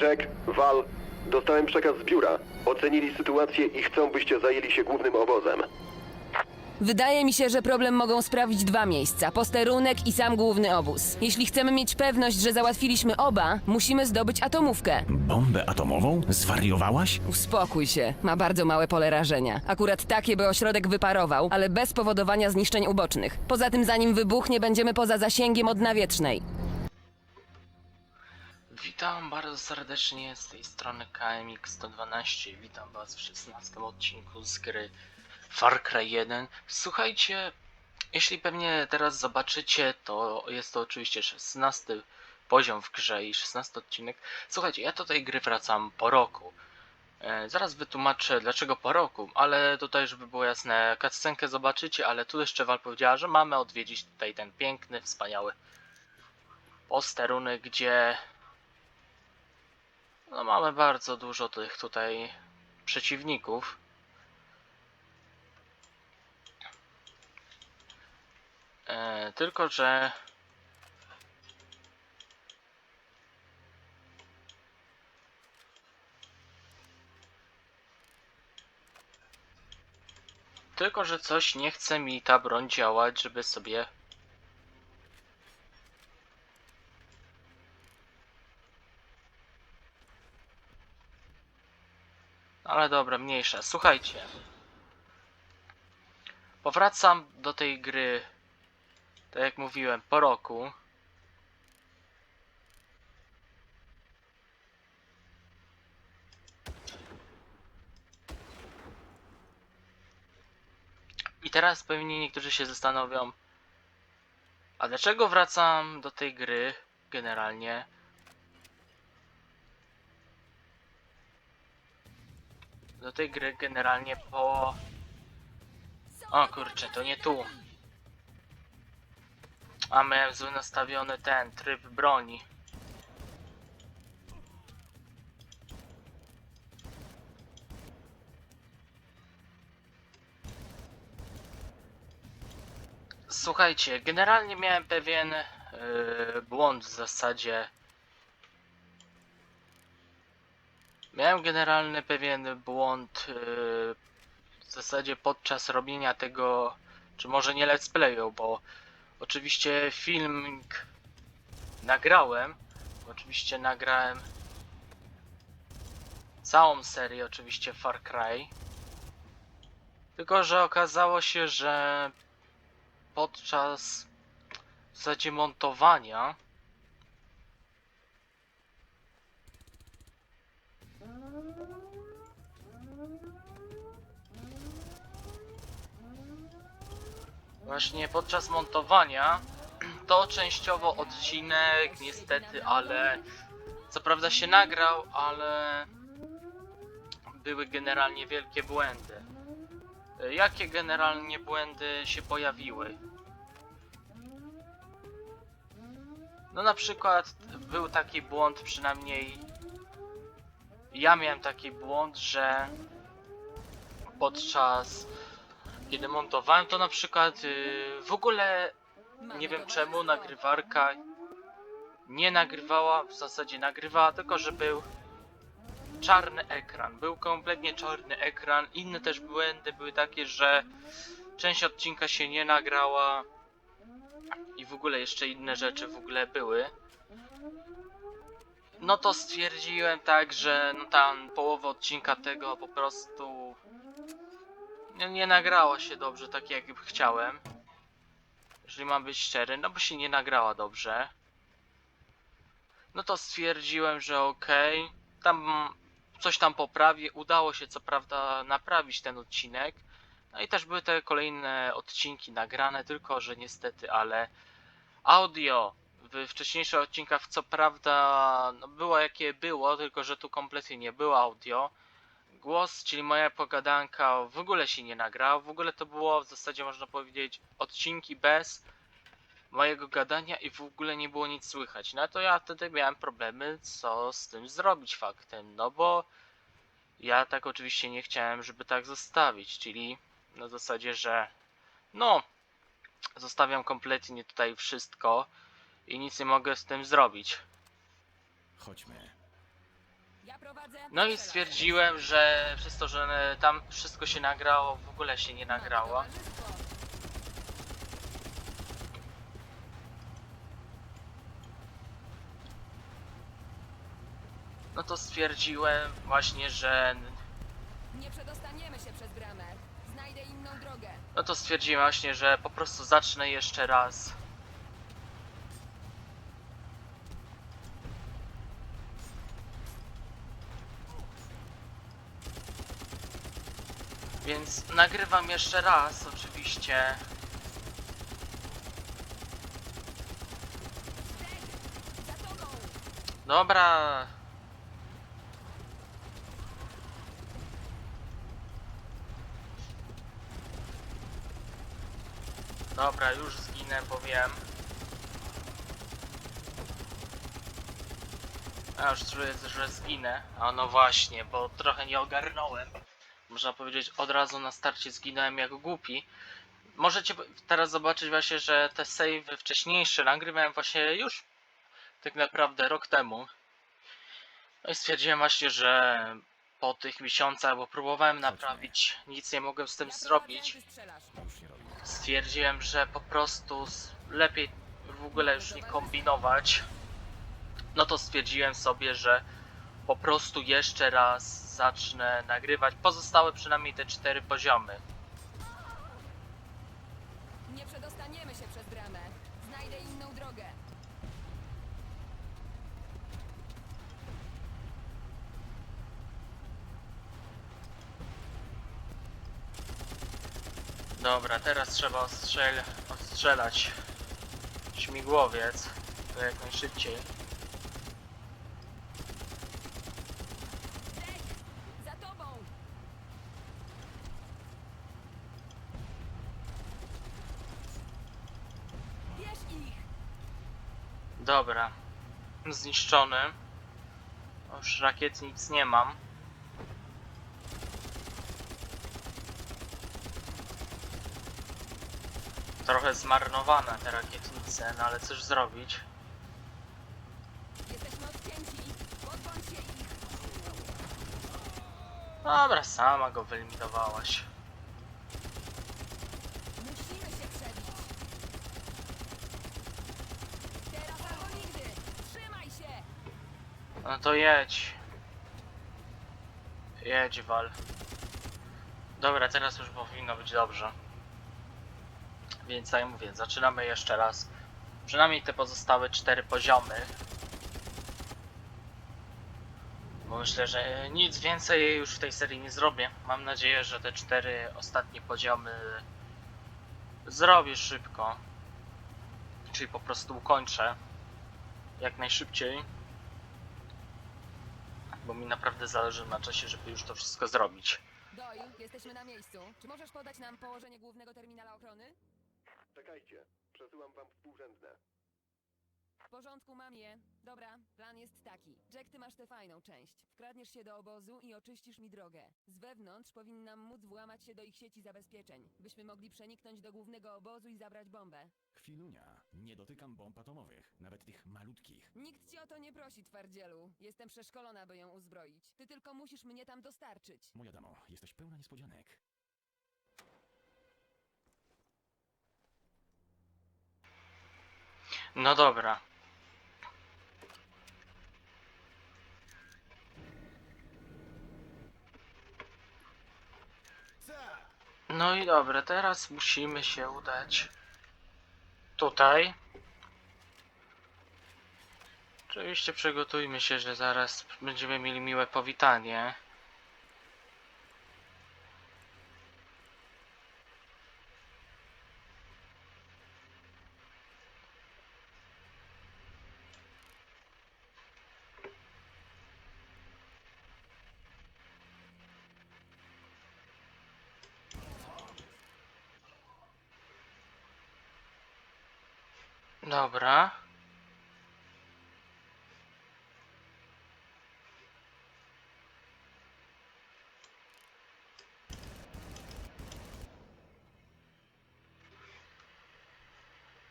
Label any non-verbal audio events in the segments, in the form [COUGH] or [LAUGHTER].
Jack, Val, dostałem przekaz z biura. Ocenili sytuację i chcą, byście zajęli się głównym obozem. Wydaje mi się, że problem mogą sprawić dwa miejsca: posterunek i sam główny obóz. Jeśli chcemy mieć pewność, że załatwiliśmy oba, musimy zdobyć atomówkę. Bombę atomową? Zwariowałaś? Uspokój się, ma bardzo małe pole rażenia. Akurat takie, by ośrodek wyparował, ale bez powodowania zniszczeń ubocznych. Poza tym, zanim wybuchnie, będziemy poza zasięgiem od nawiecznej. Witam bardzo serdecznie z tej strony KMX112. Witam Was w 16 odcinku z gry Far Cry 1. Słuchajcie, jeśli pewnie teraz zobaczycie, to jest to oczywiście 16 poziom w grze i 16 odcinek. Słuchajcie, ja do tej gry wracam po roku. E, zaraz wytłumaczę dlaczego po roku, ale tutaj, żeby było jasne, cutscenkę zobaczycie, ale tu jeszcze Wal powiedziała, że mamy odwiedzić tutaj ten piękny, wspaniały posterunek, gdzie no mamy bardzo dużo tych tutaj przeciwników. E, tylko, że Tylko, że coś nie chce mi ta broń działać, żeby sobie Ale dobra, mniejsza. Słuchajcie. Powracam do tej gry, tak jak mówiłem, po roku. I teraz pewnie niektórzy się zastanowią, a dlaczego wracam do tej gry generalnie? do tej gry generalnie po... O kurczę, to nie tu. A miałem zły nastawiony ten tryb broni. Słuchajcie, generalnie miałem pewien yy, błąd w zasadzie. Miałem generalny pewien błąd yy, w zasadzie podczas robienia tego, czy może nie let's playu, bo oczywiście filmik nagrałem, oczywiście nagrałem całą serię oczywiście Far Cry, tylko że okazało się, że podczas w zasadzie montowania Właśnie podczas montowania [CLEARS THROAT] to częściowo odcinek niestety, ale co prawda się nagrał, ale były generalnie wielkie błędy. Jakie generalnie błędy się pojawiły? No na przykład był taki błąd, przynajmniej ja miałem taki błąd, że podczas kiedy montowałem to na przykład yy, w ogóle nie wiem czemu nagrywarka nie nagrywała, w zasadzie nagrywała, tylko że był czarny ekran. Był kompletnie czarny ekran. Inne też błędy były takie, że część odcinka się nie nagrała i w ogóle jeszcze inne rzeczy w ogóle były. No to stwierdziłem tak, że no tam połowa odcinka tego po prostu nie, nie nagrała się dobrze tak jak chciałem. Jeżeli mam być szczery, no bo się nie nagrała dobrze. No to stwierdziłem, że okej. Tam coś tam poprawię. Udało się co prawda naprawić ten odcinek. No i też były te kolejne odcinki nagrane, tylko że niestety, ale audio w wcześniejszych odcinkach co prawda no było jakie było, tylko że tu kompletnie nie było audio głos, czyli moja pogadanka w ogóle się nie nagrała. W ogóle to było w zasadzie można powiedzieć odcinki bez mojego gadania i w ogóle nie było nic słychać. No to ja wtedy miałem problemy, co z tym zrobić faktem, no bo ja tak oczywiście nie chciałem, żeby tak zostawić, czyli na zasadzie, że no, zostawiam kompletnie tutaj wszystko i nic nie mogę z tym zrobić. Chodźmy. No i stwierdziłem, że przez to, że tam wszystko się nagrało, w ogóle się nie nagrało. No to stwierdziłem właśnie, że Nie przedostaniemy się przez bramę. Znajdę inną drogę. No to stwierdziłem właśnie, że po prostu zacznę jeszcze raz. Nagrywam jeszcze raz, oczywiście. Dobra. Dobra, już zginę, bo wiem. A już czuję, że zginę. A no właśnie, bo trochę nie ogarnąłem. Można powiedzieć, od razu na starcie zginąłem jak głupi. Możecie teraz zobaczyć właśnie, że te save wcześniejsze nagrywałem właśnie już tak naprawdę rok temu. No i stwierdziłem właśnie, że po tych miesiącach, bo próbowałem naprawić, nic nie mogłem z tym zrobić. Stwierdziłem, że po prostu lepiej w ogóle już nie kombinować. No to stwierdziłem sobie, że po prostu jeszcze raz zacznę nagrywać pozostałe przynajmniej te cztery poziomy. Nie przedostaniemy się przez bramę. Znajdę inną drogę. Dobra, teraz trzeba ostrzel ostrzelać śmigłowiec. To jak najszybciej. Jack! Za tobą! Bierz ich! Dobra. Zniszczony. Już rakiet nic nie mam. Trochę zmarnowane te rakietnice, no ale cóż zrobić. Jesteśmy odcięci! Pozbądź się ich! Dobra, sama go wyeliminowałaś. Musimy się przebić! Teraz albo nigdy! Trzymaj się! No to jedź. Jedź, Wal. Dobra, teraz już powinno być dobrze. Więc tak jak mówię, zaczynamy jeszcze raz. Przynajmniej te pozostałe cztery poziomy. Bo myślę, że nic więcej już w tej serii nie zrobię. Mam nadzieję, że te cztery ostatnie poziomy zrobię szybko. Czyli po prostu ukończę jak najszybciej bo mi naprawdę zależy na czasie, żeby już to wszystko zrobić. Doyle, jesteśmy na miejscu. Czy możesz podać nam położenie głównego terminala ochrony? Czekajcie, przesyłam wam współrzędne. W porządku, mam je. Dobra, plan jest taki. Jack, ty masz tę fajną część. Wkradniesz się do obozu i oczyścisz mi drogę. Z wewnątrz powinnam móc włamać się do ich sieci zabezpieczeń, byśmy mogli przeniknąć do głównego obozu i zabrać bombę. Chwilunia. Nie dotykam bomb atomowych. Nawet tych malutkich. Nikt ci o to nie prosi, twardzielu. Jestem przeszkolona, by ją uzbroić. Ty tylko musisz mnie tam dostarczyć. Moja damo, jesteś pełna niespodzianek. No dobra. No i dobra, teraz musimy się udać tutaj. Oczywiście przygotujmy się, że zaraz będziemy mieli miłe powitanie.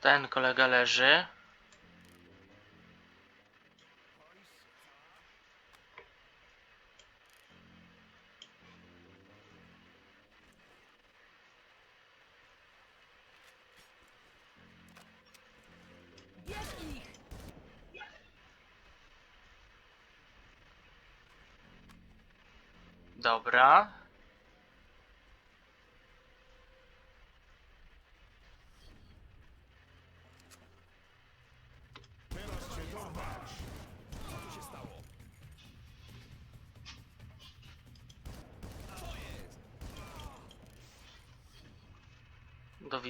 Ten kolega leży. Dobra.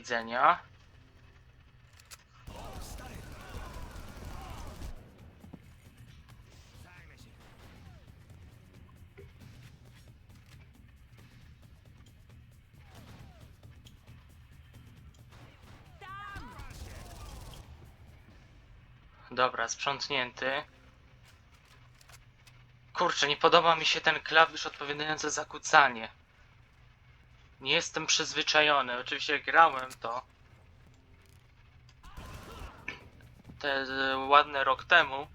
Widzenia. Dobra, sprzątnięty. Kurczę, nie podoba mi się ten klawisz odpowiadający za kucanie. Nie jestem przyzwyczajony. Oczywiście grałem to. Te e, ładny rok temu.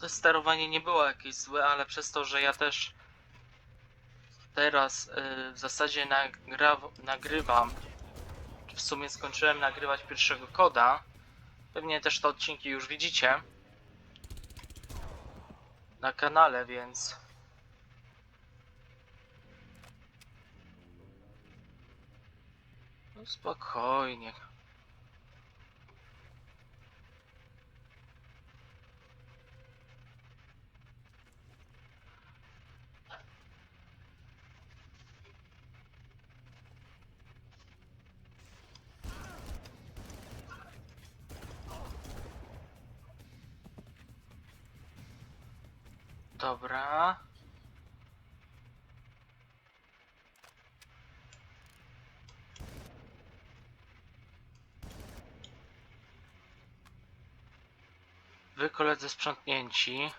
To sterowanie nie było jakieś złe, ale przez to, że ja też teraz e, w zasadzie nagra nagrywam. W sumie skończyłem nagrywać pierwszego koda. Pewnie też te odcinki już widzicie na kanale, więc no spokojnie. Dobra. Koledzy sprzątnięci.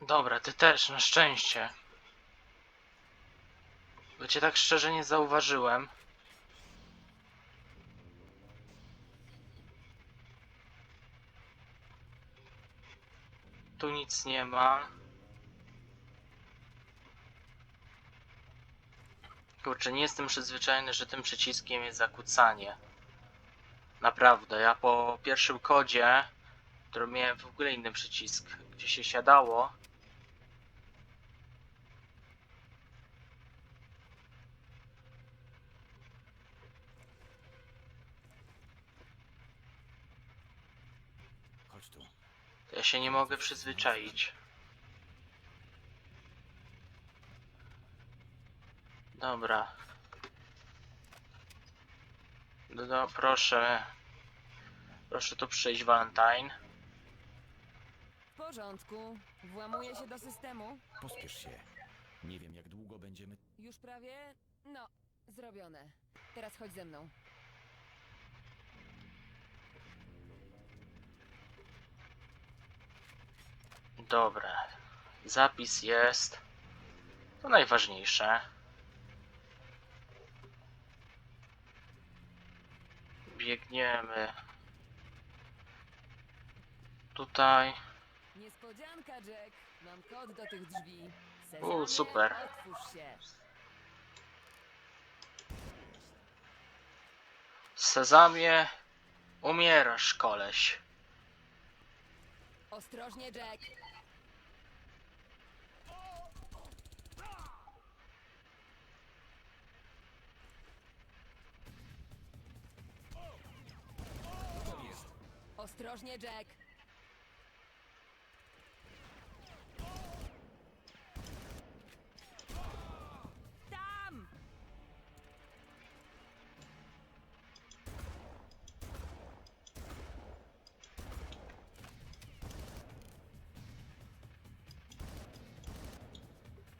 Dobra, ty też, na szczęście. Bo cię tak szczerze nie zauważyłem. Tu nic nie ma. Kurczę, nie jestem przyzwyczajony, że tym przyciskiem jest zakłócanie. Naprawdę, ja po pierwszym kodzie, który miałem w ogóle inny przycisk, gdzie się siadało, Chodź tu. to ja się nie mogę przyzwyczaić. Dobra. No, no proszę. Proszę tu przyjść, Valentine. W porządku. Włamuję się do systemu. Pospiesz się. Nie wiem, jak długo będziemy... Już prawie... No, zrobione. Teraz chodź ze mną. Dobra. Zapis jest. To najważniejsze. Biegniemy. Tutaj. Niespodzianka, Jack. Mam kod do tych drzwi. U, super. Otwórz się. Sezamie. Umierasz, koleś. Ostrożnie, Jack. Ostrożnie, Jack. Tam!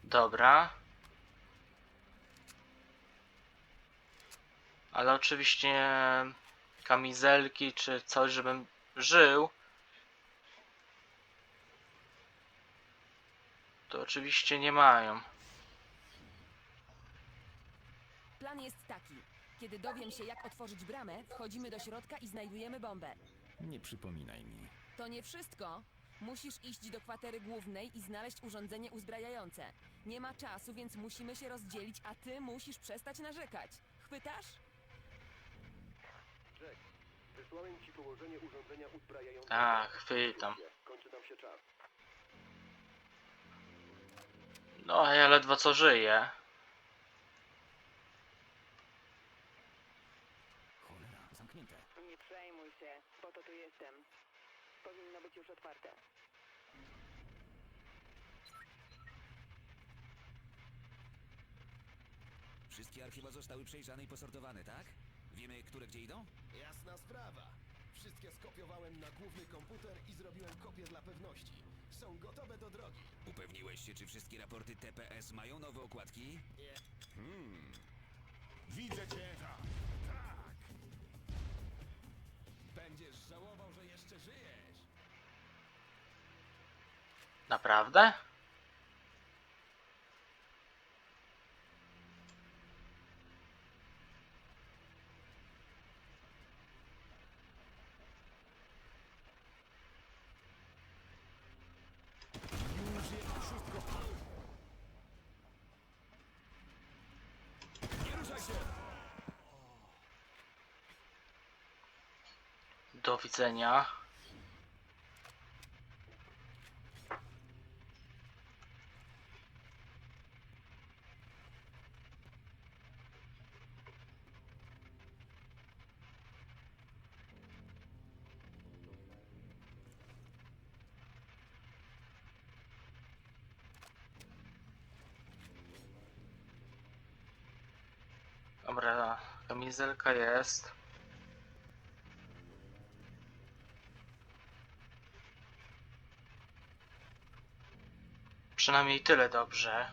Dobra. Ale oczywiście kamizelki czy coś, żebym żył. To oczywiście nie mają. Plan jest taki. Kiedy dowiem się, jak otworzyć bramę, wchodzimy do środka i znajdujemy bombę. Nie przypominaj mi. To nie wszystko. Musisz iść do kwatery głównej i znaleźć urządzenie uzbrajające. Nie ma czasu, więc musimy się rozdzielić, a ty musisz przestać narzekać. Chwytasz? Wysłałem ci położenie urządzenia uzbrajającego. Tak, chwytam. Kończy nam się czas. No, a ja ledwo co żyję. Cholera, zamknięte. Nie przejmuj się, po to tu jestem. Powinno być już otwarte. Wszystkie archiwa zostały przejrzane i posortowane, tak? Wiemy, które gdzie idą? Jasna sprawa. Wszystkie skopiowałem na główny komputer i zrobiłem kopię dla pewności. Są gotowe do drogi. Upewniłeś się, czy wszystkie raporty TPS mają nowe okładki? Widzę cię. Tak. Będziesz żałował, że jeszcze żyjesz. Naprawdę? Do widzenia. Dobra, kamizelka jest. Przynajmniej tyle dobrze.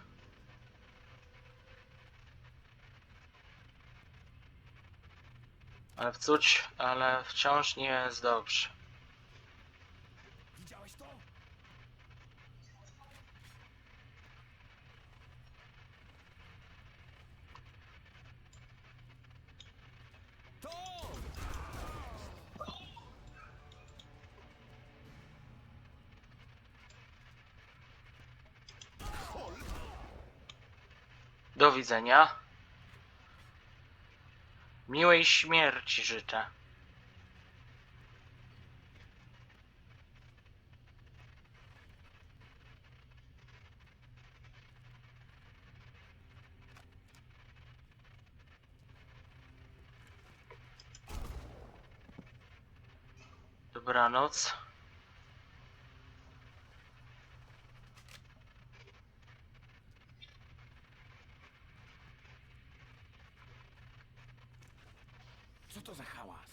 Ale wczuć, ale wciąż nie jest dobrze. Widziałeś to? Do widzenia. Miłej śmierci życzę. Dobranoc. Co to za hałas?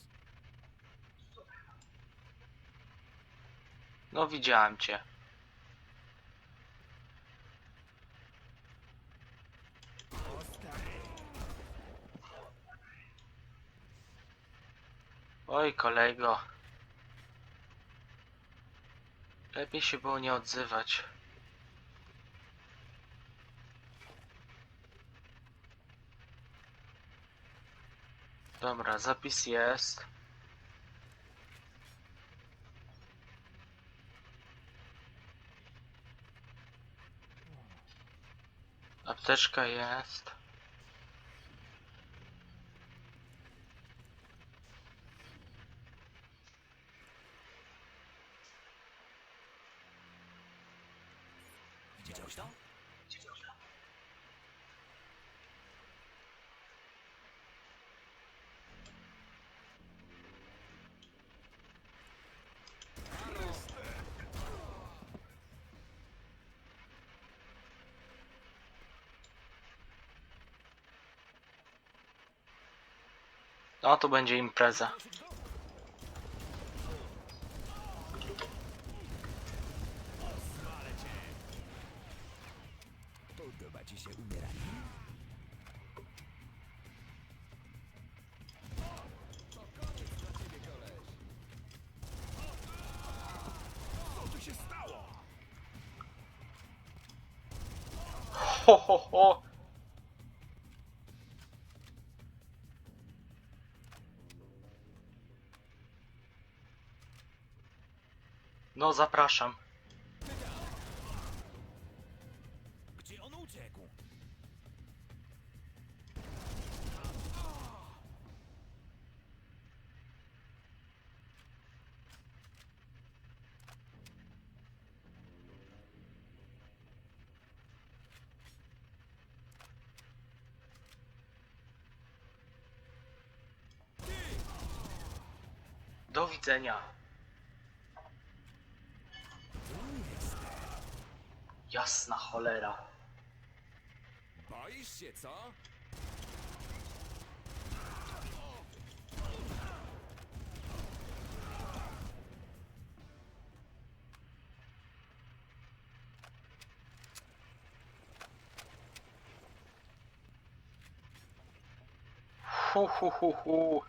No widziałem cię. Oj kolego. Lepiej się było nie odzywać. Dobra, zapis jest. Apteczka jest. Widziałeś to? No to będzie impreza. No, zapraszam. Gdzie on uciekł? Do widzenia. Jasna cholera. Boisz się, co? Hu, hu, hu, hu.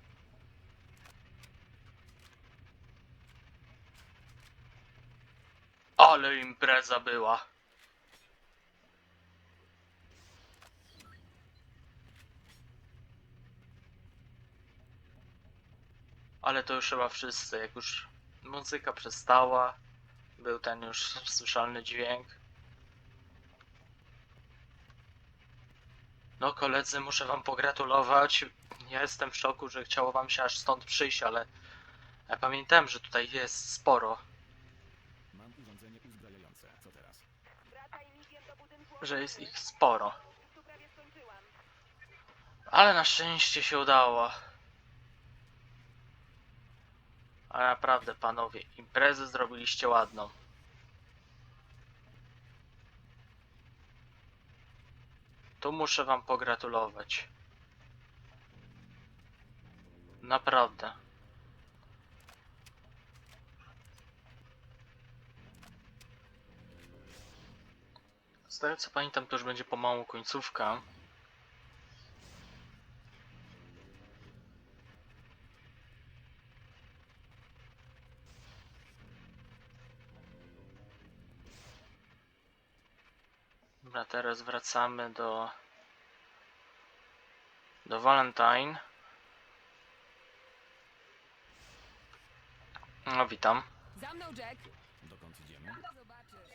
Ale impreza była. Ale to już chyba wszyscy, jak już muzyka przestała, był ten już słyszalny dźwięk. No koledzy, muszę wam pogratulować. Ja jestem w szoku, że chciało wam się aż stąd przyjść, ale ja pamiętałem, że tutaj jest sporo, Mam urządzenie uzbrajające. Co teraz? że jest ich sporo. Ale na szczęście się udało. Ale naprawdę, panowie, imprezę zrobiliście ładną. Tu muszę wam pogratulować. Naprawdę. Z tego co pamiętam, to już będzie pomału końcówka. Teraz wracamy do do Valentine. No witam. Za mną, Jack! Dokąd idziemy? Zobaczysz.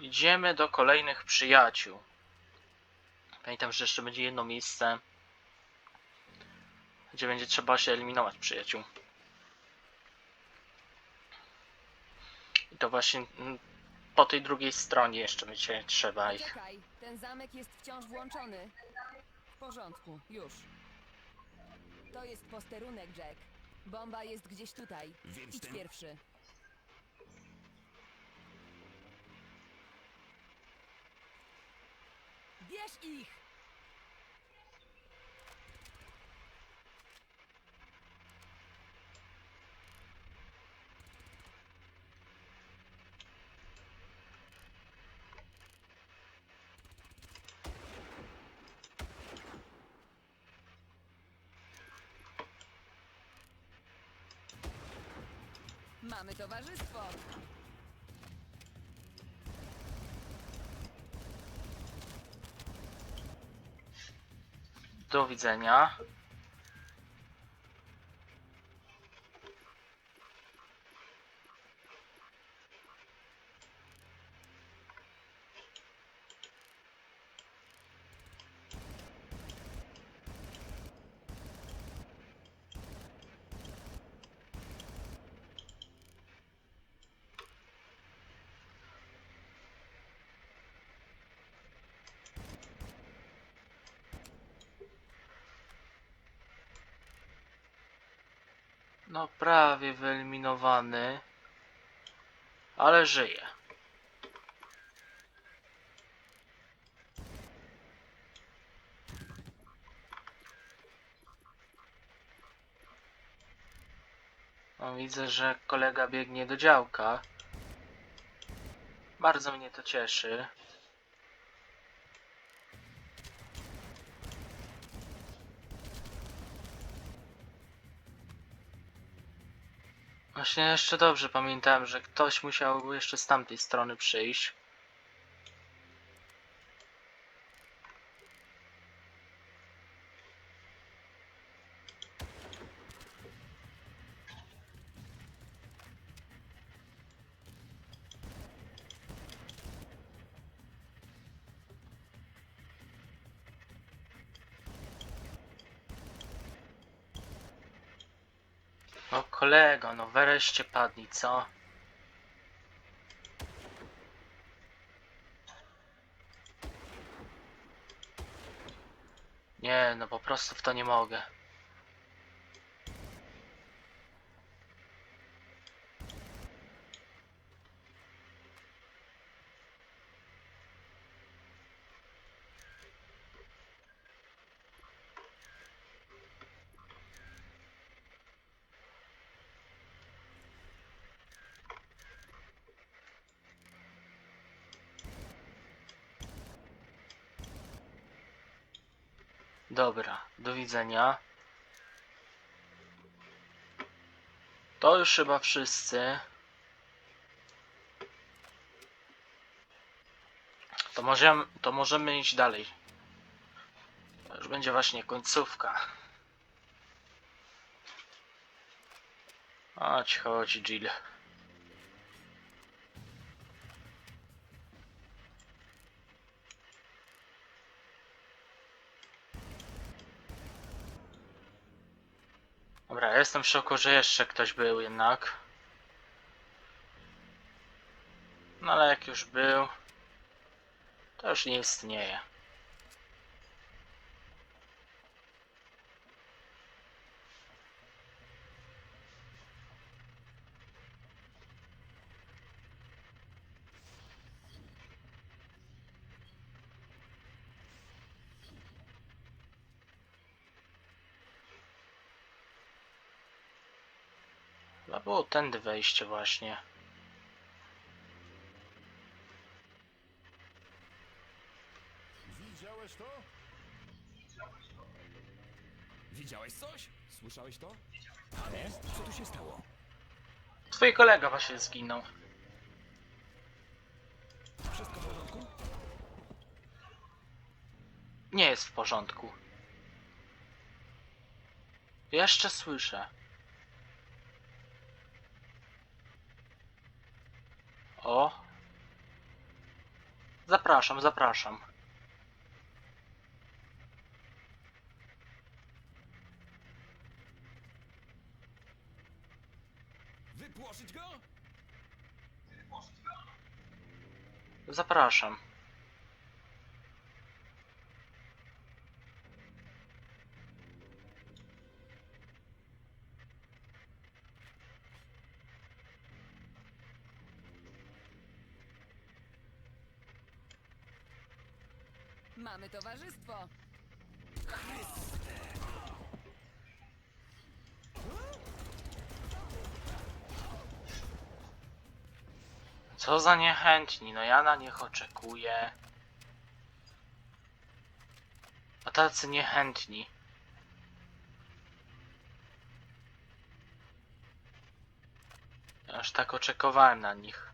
Idziemy do kolejnych przyjaciół. Pamiętam, że jeszcze będzie jedno miejsce, gdzie będzie trzeba się eliminować przyjaciół. I to właśnie po tej drugiej stronie jeszcze będzie trzeba ich. Czekaj, ten zamek jest wciąż włączony. W porządku, już. To jest posterunek, Jack. Bomba jest gdzieś tutaj. Więc Idź ten- pierwszy. Bierz ich! Mamy towarzystwo! Do widzenia. No prawie wyeliminowany. Ale żyje. No, widzę, że kolega biegnie do działka. Bardzo mnie to cieszy. Właśnie jeszcze dobrze pamiętałem, że ktoś musiał jeszcze z tamtej strony przyjść. Kolego, no wreszcie padli, co? Nie, no po prostu w to nie mogę. Dobra, do widzenia. To już chyba wszyscy. To możemy, to możemy iść dalej. To już będzie właśnie końcówka. Chodź, chodź, Jill. Ja jestem w szoku, że jeszcze ktoś był jednak. No ale jak już był, to już nie istnieje. Było tędy wejście właśnie. Widziałeś to? Widziałeś coś? Słyszałeś to? Ale co tu się stało? Twój kolega właśnie zginął. Wszystko w porządku? Nie jest w porządku. Jeszcze słyszę. O. Zapraszam, zapraszam. Wypłoszyć go? Zapraszam. Mamy towarzystwo. Co za niechętni, no ja na nich oczekuję. A tacy niechętni. Aż tak oczekowałem na nich.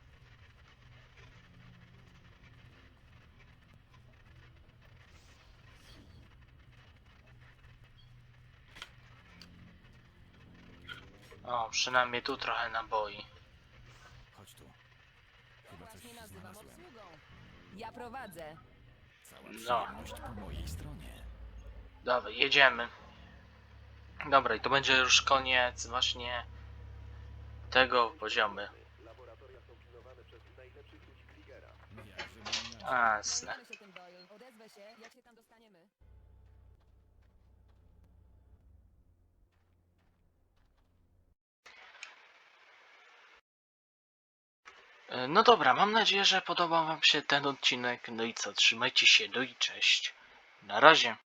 O, przynajmniej tu trochę naboi. Chodź tu. Chyba coś Właśnie nazywam znalazłem. obsługą. Ja prowadzę. Cała No. przyjemność po mojej stronie. Dobra, jedziemy. Dobra, i to będzie już koniec właśnie tego poziomu. Jasne. Zajmiemy się tym, Doyle. Odezwę się, jak się tam dostaniemy. E, No dobra, mam nadzieję, że podobał wam się ten odcinek. No i co, trzymajcie się, no i cześć. Na razie.